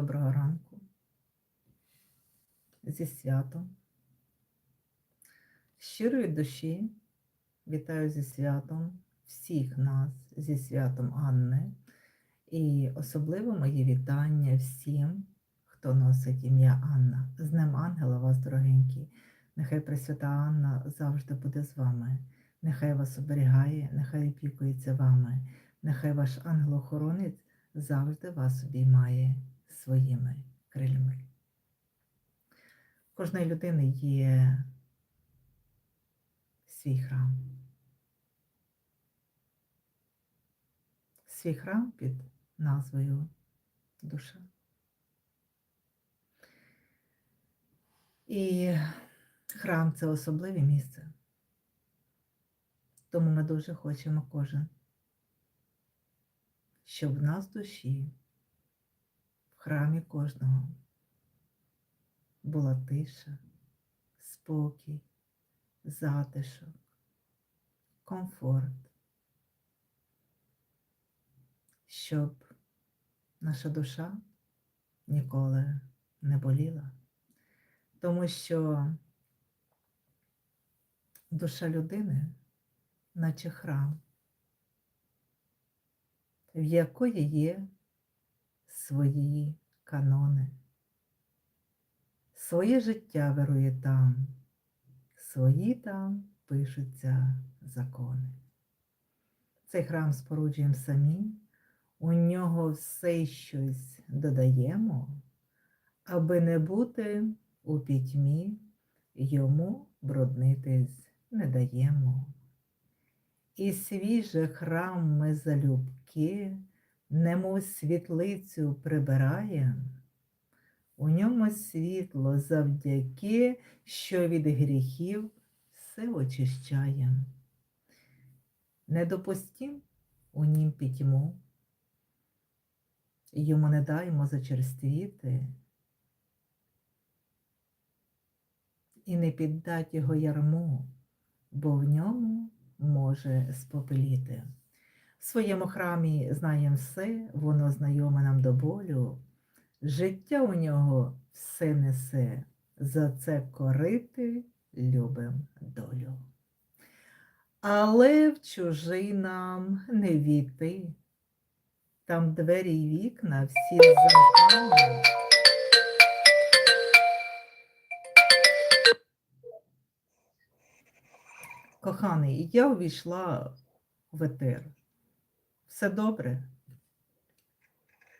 Доброго ранку. Зі святом. Щирої душі вітаю зі святом всіх нас, зі святом Анни. І особливо мої вітання всім, хто носить ім'я Анна. З Днем Ангела вас, дорогенькі. Нехай Пресвята Анна завжди буде з вами. Нехай вас оберігає, нехай опікується вами. Нехай ваш ангел-охоронець завжди вас обіймає своїми крильми. Кожної людини є свій храм. Свій храм під назвою душа. І храм це особливе місце. Тому ми дуже хочемо кожен, щоб в нас душі, в храмі кожного була тиша, спокій, затишок, комфорт, щоб наша душа ніколи не боліла, тому що душа людини, наче храм, в якої є свої канони. Своє життя вирує там, свої там пишуться закони. Цей храм споруджуємо самі, у нього все щось додаємо, аби не бути у пітьмі, йому бруднитись не даємо. І свіже храм ми залюбки, немов світлицю прибираєм, у ньому світло завдяки, що від гріхів все очищаєм. Не допустім у нім пітьму, йому не даймо зачерствіти, і не піддать його ярму, бо в ньому може спопеліти. В своєму храмі знаємо все, воно знайоме нам до болю. Життя у нього все несе, за це корити любим долю. Але в чужий нам не війти, там двері й вікна всі з замками. Коханий, я увійшла в етер. Все добре?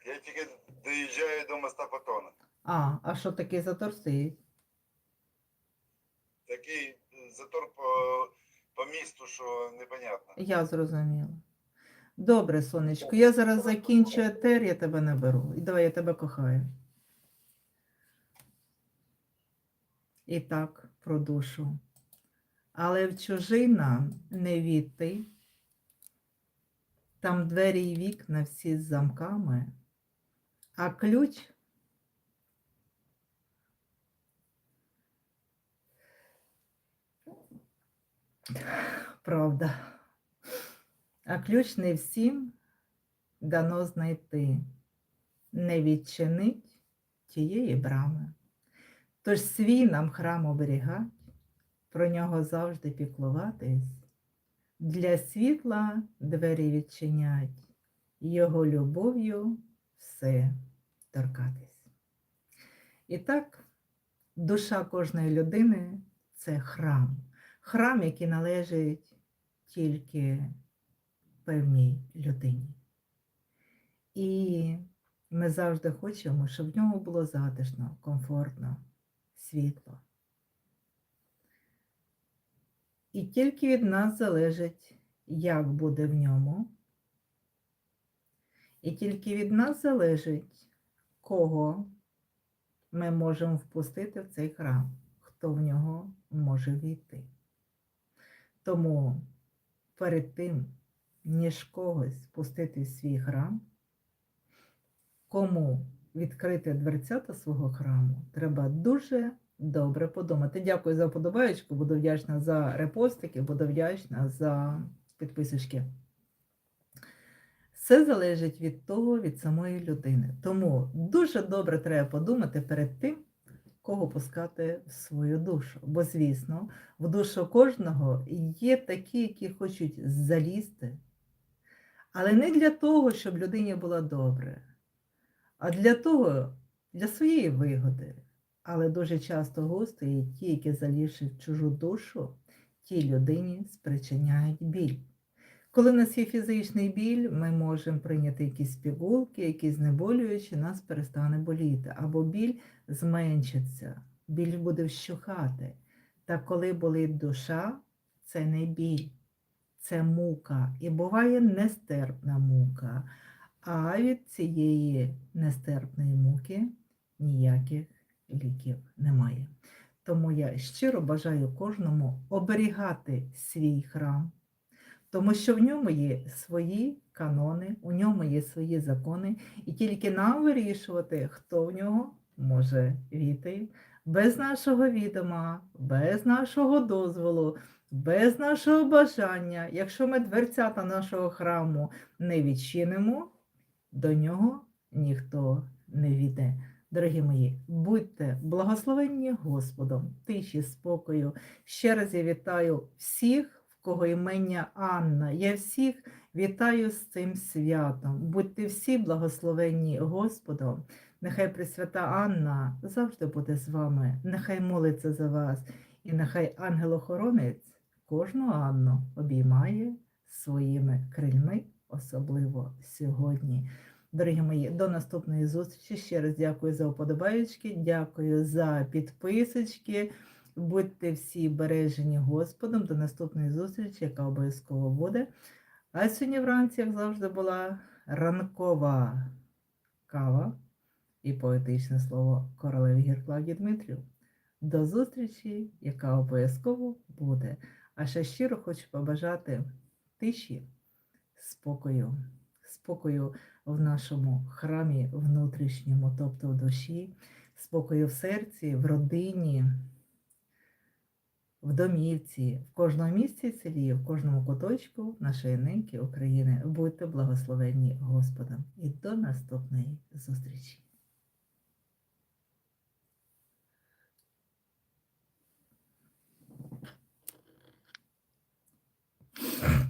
Я тільки доїжджаю до моста Патона. А, а що такий затор стоїть? Такий затор по, по місту, що непонятно. Я зрозуміла. Добре, сонечко, я зараз закінчу етер, я тебе наберу. І давай я тебе кохаю. І так, про душу. Але в чужина не війти. Там двері й вікна всі з замками, а ключ правда. А ключ не всім дано знайти, не відчинить тієї брами. Тож свій нам храм оберігать, про нього завжди піклуватись, для світла двері відчинять, його любов'ю все торкатись. І так, душа кожної людини це храм, храм, який належить тільки певній людині. І ми завжди хочемо, щоб в ньому було затишно, комфортно, світло. І тільки від нас залежить, як буде в ньому. І тільки від нас залежить, кого ми можемо впустити в цей храм, хто в нього може війти. Тому перед тим, ніж когось пустити в свій храм, кому відкрити дверцята свого храму, треба дуже добре подумати. Дякую за подобаєчку, буду вдячна за репостики, буду вдячна за підписочки. Все залежить від того, від самої людини. Тому дуже добре треба подумати перед тим, кого пускати в свою душу. Бо, звісно, в душу кожного є такі, які хочуть залізти, але не для того, щоб людині було добре, а для того, для своєї вигоди. Але дуже часто густо є ті, які залізши в чужу душу, тій людині спричиняють біль. Коли в нас є фізичний біль, ми можемо прийняти якісь пігулки, які знеболюючі, нас перестане боліти, або біль зменшиться, біль буде вщухати. Та коли болить душа, це не біль, це мука. І буває нестерпна мука. А від цієї нестерпної муки ніяких ліків немає. Тому я щиро бажаю кожному оберігати свій храм, тому що в ньому є свої канони, у ньому є свої закони, і тільки нам вирішувати, хто в нього може війти без нашого відома, без нашого дозволу, без нашого бажання. Якщо ми дверцята нашого храму не відчинимо, до нього ніхто не війде. Дорогі мої, будьте благословенні Господом, тиші, спокою. Ще раз я вітаю всіх, в кого імення Анна. Я всіх вітаю з цим святом. Будьте всі благословенні Господом. Нехай Пресвята Анна завжди буде з вами, нехай молиться за вас, і нехай ангел-охоронець кожну Анну обіймає своїми крильми, особливо сьогодні. Дорогі мої, до наступної зустрічі. Ще раз дякую за вподобаєчки, дякую за підписочки. Будьте всі бережені Господом. До наступної зустрічі, яка обов'язково буде. А сьогодні вранці, як завжди, була ранкова кава і поетичне слово королеви Гірклаві Дмитрів. До зустрічі, яка обов'язково буде. А ще щиро хочу побажати тиші, спокою, спокою в нашому храмі внутрішньому, тобто в душі, спокою в серці, в родині, в домівці, в кожному місці селі, в кожному куточку нашої неньки України. Будьте благословенні Господом і до наступної зустрічі! Yeah.